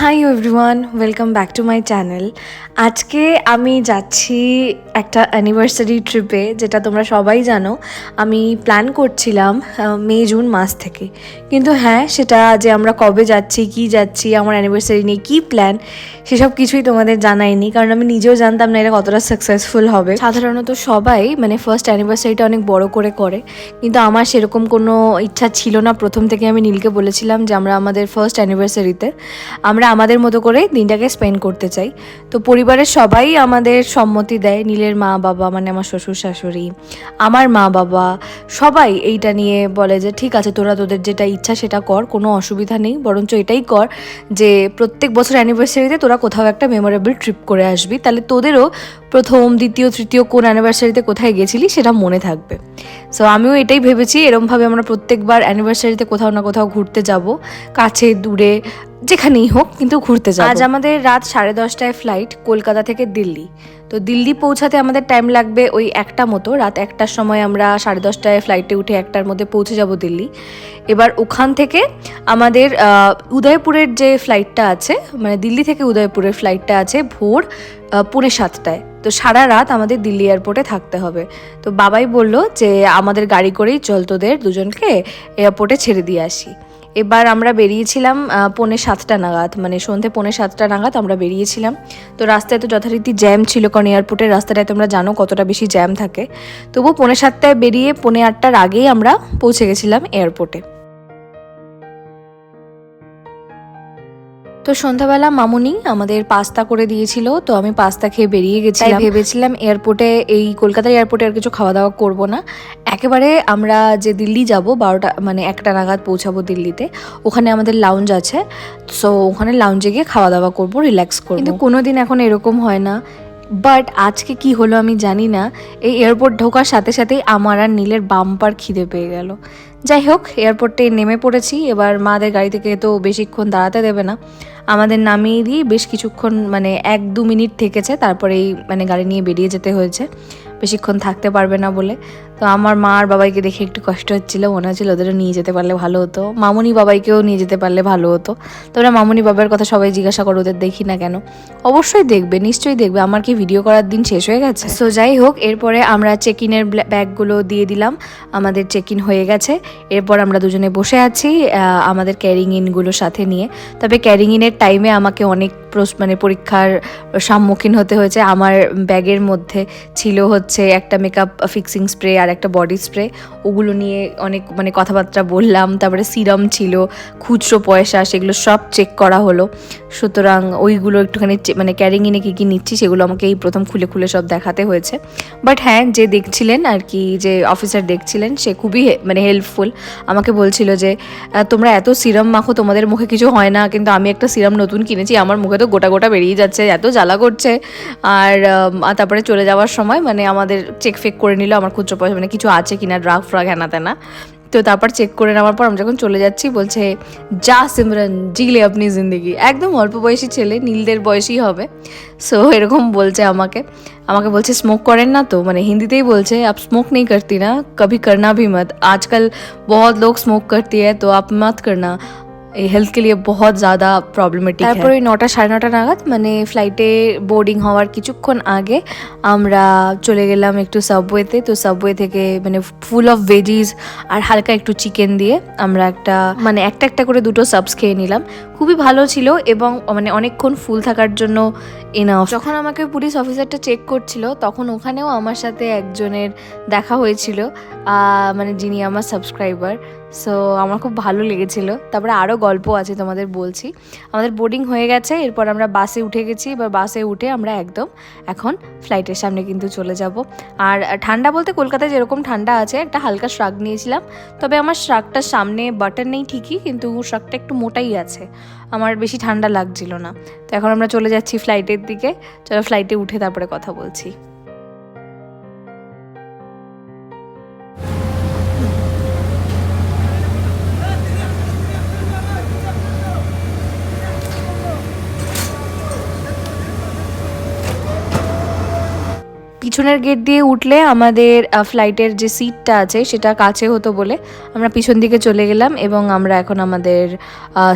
Hi everyone welcome back to my channel আজকে আমি যাচ্ছি একটা অ্যানিভার্সারি ট্রিপে যেটা তোমরা সবাই জানো। আমি প্ল্যান করছিলাম মে, জুন মাস থেকে। কিন্তু হ্যাঁ সেটা যে আমরা কবে যাচ্ছি, কি যাচ্ছি, আমার অ্যানিভার্সারি নিয়ে কী প্ল্যান সেসব কিছুই তোমাদের জানাইনি। কারণ আমি নিজেও জানতাম না এটা কতটা সাকসেসফুল হবে। সাধারণত সবাই মানে ফার্স্ট অ্যানিভার্সারিটা অনেক বড় করে করে। কিন্তু আমার সেরকম কোনো ইচ্ছা ছিল না। প্রথম থেকে আমি নীলকে বলেছিলাম যে আমরা আমাদের ফার্স্ট অ্যানিভার্সারিতে আমরা আমাদের মতো করে দিনটাকে স্পেন্ড করতে চাই। তো পরিবারের সবাই আমাদের সম্মতি দেয়, নীলের মা বাবা মানে আমার শ্বশুর শাশুড়ি, আমার মা বাবা, সবাই এইটা নিয়ে বলে যে, ঠিক আছে, তোরা তোদের যেটা ইচ্ছা সেটা কর, কোনো অসুবিধা নেই। বরঞ্চ এটাই কর যে, প্রত্যেক বছর অ্যানিভার্সারিতে তোরা কোথাও একটা মেমোরেবল ট্রিপ করে আসবি। তাহলে তোদেরও প্রথম, দ্বিতীয়, তৃতীয় কোন অ্যানিভার্সারিতে কোথায় গেছিলি সেটা মনে থাকবে। সো আমিও এটাই ভেবেছি, এরমভাবে আমরা প্রত্যেকবার অ্যানিভার্সারিতে কোথাও না কোথাও ঘুরতে যাব। কাছে, দূরে যেখানেই হোক, কিন্তু ঘুরতে যাব। আজ আমাদের রাত সাড়ে দশটায় ফ্লাইট কলকাতা থেকে দিল্লি। তো দিল্লি পৌঁছাতে আমাদের টাইম লাগবে ওই একটা মতো। রাত একটার সময় আমরা সাড়ে দশটায় ফ্লাইটে উঠে একটার মধ্যে পৌঁছে যাব দিল্লি। এবার ওখান থেকে আমাদের উদয়পুরের যে ফ্লাইটটা আছে মানে দিল্লি থেকে উদয়পুরের ফ্লাইটটা আছে ভোর পৌনে সাতটায়। তো সারা রাত আমাদের দিল্লি এয়ারপোর্টে থাকতে হবে। তো বাবাই বলল যে, আমাদের গাড়ি করেই চল তোদের দুজনকে এয়ারপোর্টে ছেড়ে দিয়ে আসি। এবার আমরা বেরিয়েছিলাম পৌনে সাতটা নাগাদ মানে সন্ধে পৌনে সাতটা নাগাদ আমরা বেরিয়েছিলাম। তো রাস্তায় তো যথারীতি জ্যাম ছিল কারণ এয়ারপোর্টের রাস্তাটায় তোমরা জানো কতটা বেশি জ্যাম থাকে। তবু পৌনে সাতটায় বেরিয়ে পৌনে আটটার আগেই আমরা পৌঁছে গেছিলাম এয়ারপোর্টে তো সন্ধ্যাবেলা মামুনি আমাদের পাস্তা করে দিয়েছিল তো আমি পাস্তা খেয়ে বেরিয়ে গেছিলাম। ভেবেছিলাম এয়ারপোর্টে এই কলকাতার এয়ারপোর্টে আর কিছু খাওয়া দাওয়া করব না। একেবারে আমরা যে দিল্লি যাব বারোটা মানে একটা নাগাদ পৌঁছাবো দিল্লিতে ওখানে আমাদের লাউঞ্জ আছে। সো ওখানে লাউঞ্জে গিয়ে খাওয়া দাওয়া করব রিল্যাক্স করব। কিন্তু কোনোদিন এখন এরকম হয় না বাট আজকে কি হলো আমি জানি না। এই এয়ারপোর্ট ঢোকার সাথে সাথেই আমার আর নীলের বাম্পার খিদে পেয়ে গেল। যাই হোক এয়ারপোর্টে নেমে পড়েছি। এবার মাদের গাড়ি থেকে তো বেশিক্ষণ দাঁড়াতে দেবে না। আমাদের নামিয়ে দিয়ে বেশ কিছুক্ষণ মানে এক দু মিনিট থেকেছে, তারপরেই মানে গাড়ি নিয়ে বেরিয়ে যেতে হয়েছে। বেশিক্ষণ থাকতে পারবে না বলে। তো আমার মা আর বাবাইকে দেখে একটু কষ্ট হচ্ছিল। মনে হচ্ছিল ওদেরও নিয়ে যেতে পারলে ভালো হতো। মামুনি বাবাইকেও নিয়ে যেতে পারলে ভালো হতো। তোমরা মামুনি বাবার কথা সবাই জিজ্ঞাসা করো, ওদের দেখি না কেন? অবশ্যই দেখবে, নিশ্চয়ই দেখবে। আমার কি ভিডিও করার দিন শেষ হয়ে গেছে? সো যাই হোক, এরপরে আমরা চেক ইনের ব্যাগগুলো দিয়ে দিলাম। আমাদের চেক ইন হয়ে গেছে। এরপর আমরা দুজনে বসে আছি আমাদের ক্যারিং ইনগুলো সাথে নিয়ে। তবে ক্যারিং ইনের টাইমে আমাকে অনেক মানে পরীক্ষার সম্মুখীন হতে হয়েছে। আমার ব্যাগের মধ্যে ছিল হচ্ছে একটা মেকআপ ফিক্সিং স্প্রে আর একটা বডি স্প্রে ওগুলো নিয়ে অনেক মানে কথাবার্তা বললাম, তারপরে সিরাম ছিল, খুচরো পয়সা, সেগুলো সব চেক করা হলো। সুতরাং ওইগুলো একটুখানি মানে ক্যারিং ইনে কী কী নিচ্ছি সেগুলো আমাকে এই প্রথম খুলে খুলে সব দেখাতে হয়েছে। বাট হ্যাঁ যে দেখছিলেন আর কি, যে অফিসার দেখছিলেন, সে খুবই মানে হেল্পফুল আমাকে বলছিল যে তোমরা এত সিরাম মাখো, তোমাদের মুখে কিছু হয় না, কিন্তু আমি একটা সিরাম নতুন কিনেছি, আমার মুখে তো গোটা গোটা বেরিয়ে যাচ্ছে, এত জ্বালা করছে। আর তারপরে চলে যাওয়ার সময় মানে আমাদের চেক ফেক করে নিল, আমার খুচরো পয়সা মানে কিছু আছে কিনা ড্রাগ ফ্রাগ হ্যানা তেনা। তো তারপর চেক করে নেওয়ার পর আমরা যখন চলে যাচ্ছি, বলছে, যা সিমরন জিগলে আপনি জিন্দিগি। একদম অল্প বয়সী ছেলে, নীলদের বয়সই হবে। সো এরকম বলছে আমাকে। আমাকে বলছে স্মোক করেন না তো? মানে হিন্দিতেই বলছে, আপ স্মোক নেই করতি না কবি করনা ভি মত। আজকাল বহুত লোক স্মোক করতি হ্যাঁ তো আপ মত করনা। হেলথ কে লিয়ে বহুত জ্যাদা প্রবলেমেটিক তারপর ওই নটা সাড়ে নটা নাগাদ মানে ফ্লাইটে বোর্ডিং হওয়ার কিছুক্ষণ আগে আমরা চলে গেলাম একটু সাবওয়েতে তো। সাবওয়ে থেকে মানে ফুল অফ ভেজিস আর হালকা একটু চিকেন দিয়ে আমরা একটা মানে একটা একটা করে দুটো সাবস খেয়ে নিলাম। খুবই ভালো ছিল এবং মানে অনেকক্ষণ ফুল থাকার জন্য এনাফ যখন আমাকে পুলিশ অফিসারটা চেক করছিল তখন ওখানেও আমার সাথে একজনের দেখা হয়েছিল মানে যিনি আমার সাবস্ক্রাইবার সো আমার খুব ভালো লেগেছিল। তারপরে আরও গল্প আছে তোমাদের বলছি। আমাদের বোর্ডিং হয়ে গেছে, এরপর আমরা বাসে উঠে গেছি। এবার বাসে উঠে আমরা একদম এখন ফ্লাইটের সামনে কিন্তু চলে যাব। আর ঠান্ডা বলতে কলকাতায় যেরকম ঠান্ডা আছে, একটা হালকা শ্রাগ নিয়েছিলাম। তবে আমার শ্রাগটার সামনে বাটার নেই ঠিকই, কিন্তু শ্রাগটা একটু মোটাই আছে। আমার বেশি ঠান্ডা লাগছিল না। তো এখন আমরা চলে যাচ্ছি ফ্লাইটের দিকে। চলো ফ্লাইটে উঠে তারপরে কথা বলছি। পিছনের গেট দিয়ে উঠলে আমাদের ফ্লাইটের যে সিটটা আছে সেটা কাছে হতো বলে আমরা পিছন দিকে চলে গেলাম এবং আমরা এখন আমাদের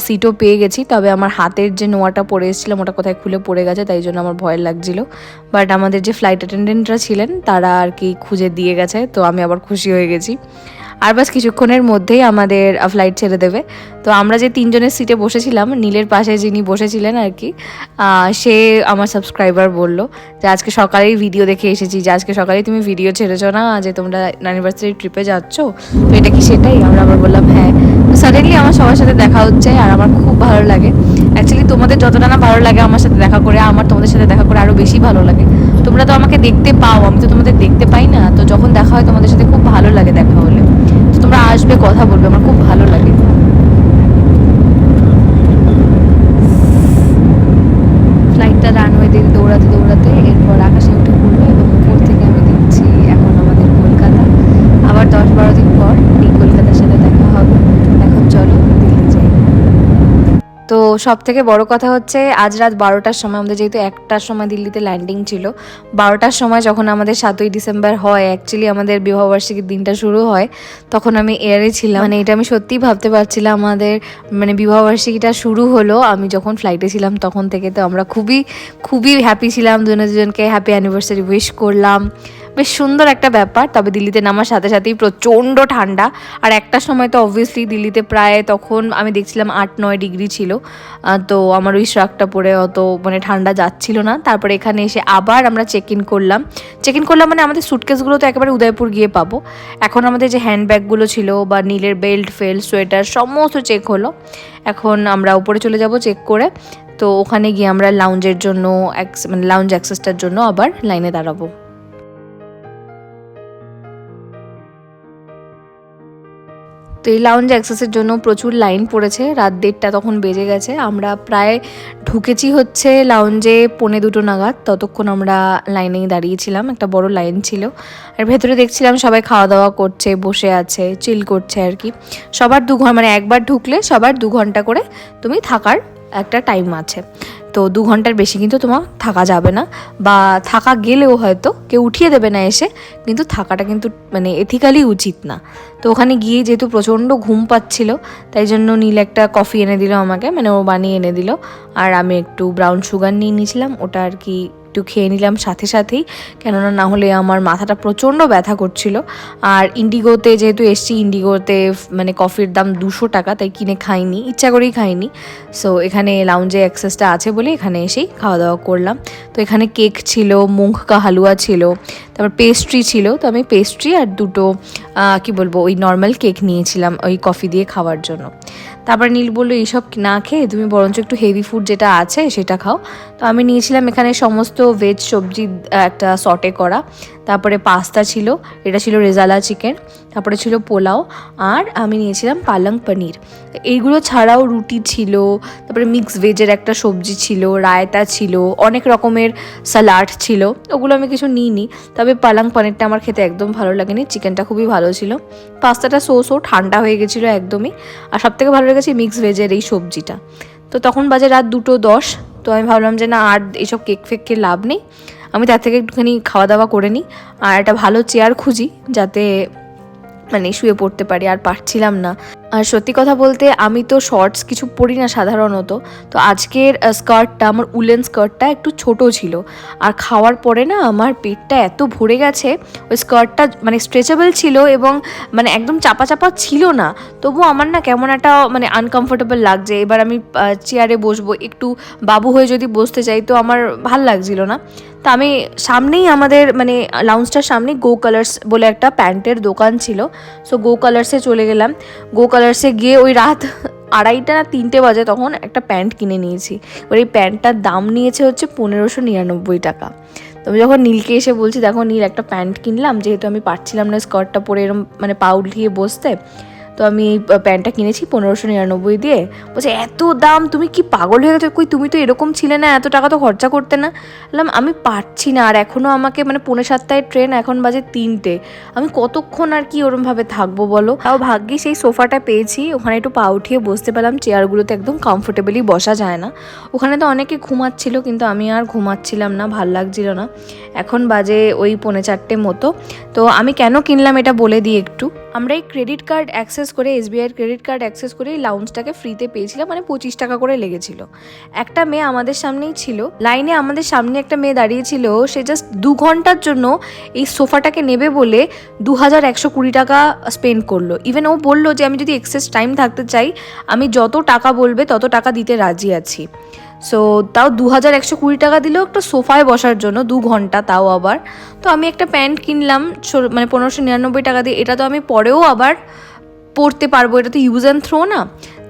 সিটও পেয়ে গেছি। তবে আমার হাতের যে নোয়াটা পড়ে এসেছিলাম ওটা কোথায় খুলে পড়ে গেছে, তাই জন্য আমার ভয় লাগছিল। বাট আমাদের যে ফ্লাইট অ্যাটেন্ডেন্টরা ছিলেন, তারা আর কি খুঁজে দিয়ে গেছে, তো আমি আবার খুশি হয়ে গেছি। আর বাস কিছুক্ষণের মধ্যেই আমাদের ফ্লাইট ছেড়ে দেবে। তো আমরা যে তিনজনের সিটে বসেছিলাম, নীলের পাশে যিনি বসেছিলেন আর কি সে আমার সাবস্ক্রাইবার বলল যে, আজকে সকালেই ভিডিও দেখে এসেছি, যে আজকে সকালেই তুমি ভিডিও ছেড়েছো না, যে তোমরা অ্যানিভার্সারি ট্রিপে যাচ্ছ? তো এটা কি সেটাই? আমরা আবার বললাম হ্যাঁ। সাডেনলি আমার সবার সাথে দেখা হচ্ছে আর আমার খুব ভালো লাগে। অ্যাকচুয়ালি তোমাদের যতটা না ভালো লাগে আমার সাথে দেখা করে, আমার তোমাদের সাথে দেখা করে আরও বেশি ভালো লাগে। তোমরা তো আমাকে দেখতে পাও, আমি তো তোমাদের দেখতে পাই না। তো যখন দেখা হয় তোমাদের সাথে খুব ভালো লাগে দেখা হলে। তো আসবে কথা বলবে, আমার খুব ভালো লাগে। ফ্লাইটটা রানওয়ে দিয়ে দৌড়াতে দৌড়াতে, এরপর আকাশে উঠে পড়ল এবং উপর থেকে আমি দেখছি এখন আমাদের কলকাতা আবার দশ বারো দিন পর এই কলকাতার সাথে দেখা হবে এখন চলো দিল্লি যাই তো সব থেকে বড় কথা হচ্ছে, আজ রাত বারোটার সময়, আমাদের যেহেতু একটার সময় দিল্লিতে ল্যান্ডিং ছিল, বারোটার সময় যখন আমাদের সাতই ডিসেম্বর হয় অ্যাকচুয়ালি আমাদের বিবাহবার্ষিকীর দিনটা শুরু হয়, তখন আমি এয়ারে ছিলাম। মানে এটা আমি সত্যিই ভাবতে পারছিলাম, আমাদের মানে বিবাহবার্ষিকীটা শুরু হলো, আমি যখন ফ্লাইটে ছিলাম, তখন থেকে তো আমরা খুবই খুবই হ্যাপি ছিলাম, দুজনে দুজনকে হ্যাপি অ্যানিভার্সারি উইশ করলাম। বেশ সুন্দর একটা ব্যাপার। তবে দিল্লিতে নামার সাথে সাথেই প্রচণ্ড ঠান্ডা। আর একটা সময় তো অবভিয়াসলি দিল্লিতে প্রায় তখন আমি দেখছিলাম আট নয় ডিগ্রি ছিল। তো আমার ওই শ্রাকটা পরে অত মানে ঠান্ডা যাচ্ছিল না। তারপরে এখানে এসে আবার আমরা চেক ইন করলাম। চেক ইন করলাম মানে আমাদের সুটকেসগুলো তো একেবারে উদয়পুর গিয়ে পাবো। এখন আমাদের যে হ্যান্ডব্যাগগুলো ছিল বা নীলের বেল্ট ফেল সোয়েটার সমস্ত চেক হলো। এখন আমরা উপরে চলে যাব চেক করে। তো ওখানে গিয়ে আমরা লাউঞ্জের জন্য মানে লাউঞ্জ অ্যাক্সেসটার জন্য আবার লাইনে দাঁড়াবো। তো এই লাউঞ্জ অ্যাক্সেসের জন্য প্রচুর লাইন পড়েছে। রাত দেড়টা তখন বেজে গেছে। আমরা প্রায় ঢুকেছি হচ্ছে লাউঞ্জে পৌনে দুটো নাগাদ। ততক্ষণ আমরা লাইনেই দাঁড়িয়েছিলাম একটা বড় লাইন ছিল। আর ভেতরে দেখছিলাম সবাই খাওয়া দাওয়া করছে, বসে আছে চিল করছে আর কি। সবার দু ঘণ্টা মানে একবার ঢুকলে সবার দু ঘণ্টা করে তুমি থাকার একটা টাইম আছে। তো দু ঘণ্টার বেশি কিন্তু তোমার থাকা যাবে না। বা থাকা গেলেও হয়তো কেউ উঠিয়ে দেবে না এসে, কিন্তু থাকাটা কিন্তু মানে এথিক্যালি উচিত না। তো ওখানে গিয়ে যেহেতু প্রচণ্ড ঘুম পাচ্ছিল, তাই জন্য নীল একটা কফি এনে দিল আমাকে মানে ও বানিয়ে এনে দিল। আর আমি একটু ব্রাউন সুগার নিয়ে নিয়েছিলাম, ওটা আর কি একটু খেয়ে নিলাম সাথে সাথেই। কেননা না হলে আমার মাথাটা প্রচণ্ড ব্যথা করছিল। আর ইন্ডিগোতে যেহেতু এসছি, ইন্ডিগোতে মানে কফির দাম দুশো টাকা, তাই কিনে খাইনি, ইচ্ছা করেই খাইনি। সো এখানে লাউঞ্জে অ্যাক্সেসটা আছে বলে এখানে এসেই খাওয়া দাওয়া করলাম। তো এখানে কেক ছিল, মুখ কা হালুয়া ছিল, তারপর পেস্ট্রি ছিল। তো আমি পেস্ট্রি আর দুটো কি বলব, ওই নর্মাল কেক নিয়েছিলাম ওই কফি দিয়ে খাওয়ার জন্য। তারপর নীল বলল এইসব না খেয়ে তুমি বরঞ্চ একটু হেভি ফুড যেটা আছে সেটা খাও। তো আমি নিয়েছিলাম এখানে সমস্ত ভেজ সবজি একটা সটে করা। তারপরে পাস্তা ছিল, এটা ছিল রেজালা চিকেন, তারপরে ছিল পোলাও, আর আমি নিয়েছিলাম পালং পনির। এইগুলো ছাড়াও রুটি ছিল, তারপরে মিক্স ভেজের একটা সবজি ছিল, রায়তা ছিল, অনেক রকমের স্যালাড ছিল, ওগুলো আমি কিছু নিইনি, তবে পালং পনিরটা আমার খেতে একদম ভালো লাগেনি, চিকেনটা খুবই ভালো ছিল। পাস্তাটা সো সো ঠান্ডা হয়ে গেছিল একদমই, আর সবথেকে ভালো লেগেছে মিক্স ভেজের এই সবজিটা। তো তখন বাজে রাত দুটো দশ, তো আমি ভাবলাম যে না, আর এইসব কেক ফেক খেয়ে লাভ নেই। আমি তার থেকে একটুখানি খাওয়া দাওয়া করে নিই আর একটা ভালো চেয়ার খুঁজি যাতে মানে শুয়ে পড়তে পারি, আর পারছিলাম না। আর সত্যি কথা বলতে আমি তো শর্টস কিছু পরি না সাধারণত, তো আজকের স্কার্টটা আমার উলেন স্কার্টটা একটু ছোট ছিল। আর খাওয়ার পরে না আমার পেটটা এত ভরে গেছে, ওই স্কার্টটা মানে স্ট্রেচেবল ছিল এবং মানে একদম চাপা চাপা ছিল না। তবু আমার না কেমন একটা মানে আনকমফোর্টেবল লাগছে। এবার আমি চেয়ারে বসবো, একটু বাবু হয়ে যদি বসতে চাই তো আমার ভালো লাগছিল না। তা আমি সামনেই আমাদের মানে লাউন্সটার সামনে গো কালার্স বলে একটা প্যান্টের দোকান ছিল। সো গো কালার্সে চলে গেলাম। গো কালার্সে গিয়ে ওই রাত আড়াইটা না তিনটে বাজে তখন একটা প্যান্ট কিনে নিয়েছি। এবার এই প্যান্টটার দাম নিয়েছে হচ্ছে পনেরোশো নিরানব্বই টাকা। তো আমি যখন নীলকে এসে বলছি, দেখো নীল, একটা প্যান্ট কিনলাম। যেহেতু আমি পারছিলাম না স্কার্টটা পরে এরম মানে পা উঠিয়ে বসতে তো আমি এই প্যান্টটা কিনেছি পনেরোশো নিরানব্বই দিয়ে। বলছে, এত দাম? তুমি কি পাগল হয়ে গেছো? কই, তুমি তো এরকম ছিলে না, এত টাকা তো খরচা করতে না? বললাম, আমি পারছি না, আর এখনও আমাকে মানে পৌনে সাতটায় ট্রেন, এখন বাজে তিনটে। আমি কতক্ষণ আর কি ওরমভাবে থাকব বলো? তাও ভাগ্যে সেই সোফাটা পেয়েছি, ওখানে একটু পা উঠিয়ে বসতে পেলাম। চেয়ারগুলোতে একদম কমফোর্টেবলি বসা যায় না। ওখানে তো অনেকে ঘুমাচ্ছিল, কিন্তু আমি আর ঘুমাচ্ছিলাম না, ভালো লাগছিল না। এখন বাজে ওই পৌনে চারটে মতো। তো আমি কেন কিনলাম এটা বলে দিই একটু। আমরা এই ক্রেডিট কার্ড অ্যাক্সেস করে এসবিআইয়ের ক্রেডিট কার্ড অ্যাক্সেস করে এই লাউঞ্জটাকে ফ্রিতে পেয়েছিলাম মানে পঁচিশ টাকা করে লেগেছিল। একটা মেয়ে আমাদের সামনেই ছিল। লাইনে আমাদের সামনে একটা মেয়ে দাঁড়িয়েছিল সে জাস্ট দু ঘণ্টার জন্য এই সোফাটাকে নেবে বলে দু হাজার একশো কুড়ি টাকা স্পেন্ড করল। ইভেন ও বলল যে, আমি যদি এক্সেস টাইম থাকতে চাই, আমি যত টাকা বলবে, তত টাকা দিতে রাজি আছি। সো তাও দু হাজার একশো কুড়ি টাকা দিলেও একটা সোফায় বসার জন্য, দু ঘণ্টা তাও আবার। তো আমি একটা প্যান্ট কিনলাম মানে পনেরোশো নিরানব্বই টাকা দিয়ে। এটা তো আমি পরেও আবার পরতে পারব, এটা তো ইউজ অ্যান্ড থ্রো না।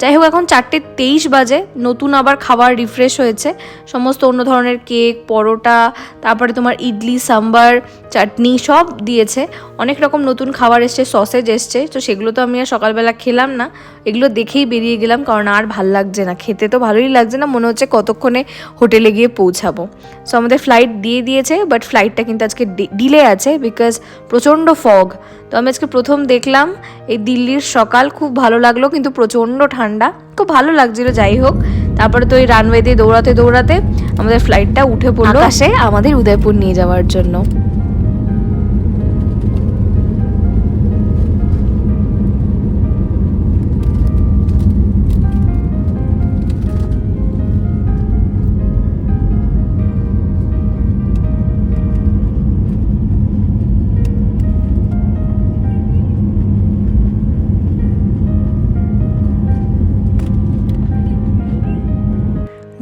যাই হোক এখন চারটে তেইশ বাজে। নতুন আবার খাবার রিফ্রেশ হয়েছে। সমস্ত অন্য ধরনের কেক, পরোটা, তারপরে তোমার ইডলি, সাম্বার, চাটনি সব দিয়েছে। অনেক রকম নতুন খাবার এসছে সসেজ এসছে। তো সেগুলো তো আমি আর সকালবেলা খেলাম না। এগুলো দেখেই বেরিয়ে গেলাম, কারণ আর ভালো লাগছে না। খেতে তো ভালোই লাগছে না, মনে হচ্ছে কতক্ষণে হোটেলে গিয়ে পৌঁছাবো। সো আমাদের ফ্লাইট দিয়ে দিয়েছে বাট ফ্লাইটটা কিন্তু আজকে ডিলে আছে বিকজ প্রচণ্ড ফগ তো আমি আজকে প্রথম দেখলাম, এই দিল্লির সকাল খুব ভালো লাগল, কিন্তু প্রচণ্ড ঠান্ডা। খুব ভালো লাগছিল, যাই হোক। তারপরে তো ওই রানওয়ে দিয়ে দৌড়াতে দৌড়াতে আমাদের ফ্লাইটটা উঠে পড়ল। আকাশে আমাদের উদয়পুর নিয়ে যাওয়ার জন্য।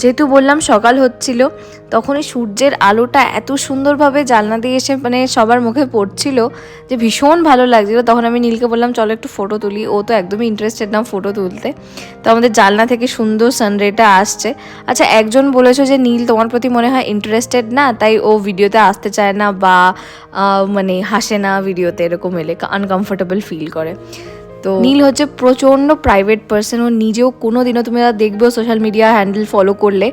যেহেতু বললাম সকাল হচ্ছিল তখন এই সূর্যের আলোটা এত সুন্দরভাবে জানলা দিয়ে এসে মানে সবার মুখে পড়ছিল যে ভীষণ ভালো লাগছিল। তখন আমি নীলকে বললাম, চলো একটু ফটো তুলি। ও তো একদমই ইন্টারেস্টেড না ফটো তুলতে। তো আমাদের জানলা থেকে সুন্দর সানরেটা আসছে। আচ্ছা একজন বলেছ যে, নীল, তোমার প্রতি মনে হয় ইন্টারেস্টেড না? তাই ও ভিডিওতে আসতে চায় না বা মানে হাসে না ভিডিওতে এরকম এলে আনকমফোর্টেবল ফিল করে। তো নীল হচ্ছে প্রচণ্ড প্রাইভেট পার্সন ও নিজেও কোনো দিনও তুমি দেখবে সোশ্যাল মিডিয়া হ্যান্ডেল ফলো করলে।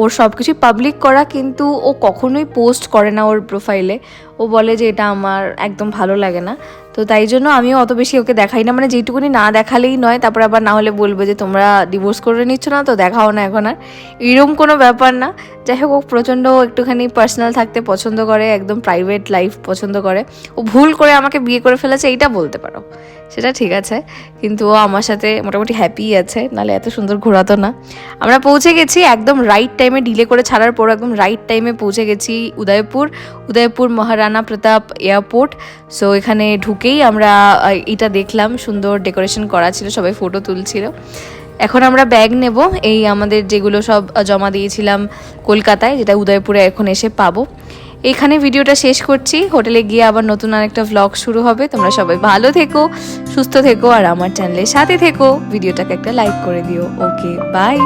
ওর সব কিছুই পাবলিক করা, কিন্তু ও কখনোই পোস্ট করে না ওর প্রোফাইলে ও বলে যে এটা আমার একদম ভালো লাগে না। তো তাই জন্য আমিও অত বেশি ওকে দেখাই না। মানে যেটুকুনি না দেখালেই নয়, তারপর আবার না হলে বলবে যে তোমরা ডিভোর্স করে নিচ্ছ না, তো দেখাও না এখন আর। এরকম কোনো ব্যাপার না। যাই হোক, ও প্রচণ্ড একটুখানি পার্সোনাল থাকতে পছন্দ করে, একদম প্রাইভেট লাইফ পছন্দ করে। ও ভুল করে আমাকে বিয়ে করে ফেলেছে, এইটা বলতে পারো। সেটা ঠিক আছে। কিন্তু ও আমার সাথে মোটামুটি হ্যাপি আছে, নাহলে এত সুন্দর ঘোরাতো না। আমরা পৌঁছে গেছি একদম রাইট টাইমে ডিলে করে ছাড়ার পর একদম রাইট টাইমে পৌঁছে গেছি উদয়পুর। উদয়পুর মহারানা প্রতাপ এয়ারপোর্ট। সো এখানে ঢুকেই আমরা এটা দেখলাম, সুন্দর ডেকোরেশন করা ছিল, সবাই ফটো তুলছিল। এখন আমরা ব্যাগ নেব, এই আমাদের যেগুলো সব জমা দিয়েছিলাম কলকাতায়, যেটা উদয়পুরে এখন এসে পাবো। এখানে ভিডিওটা শেষ করছি, হোটেলে গিয়ে আবার নতুন আরেকটা ভ্লগ শুরু হবে। তোমরা সবাই ভালো থেকো, সুস্থ থেকো, আর আমার চ্যানেলের সাথে থেকো। ভিডিওটাকে একটা লাইক করে দিও। Okay bye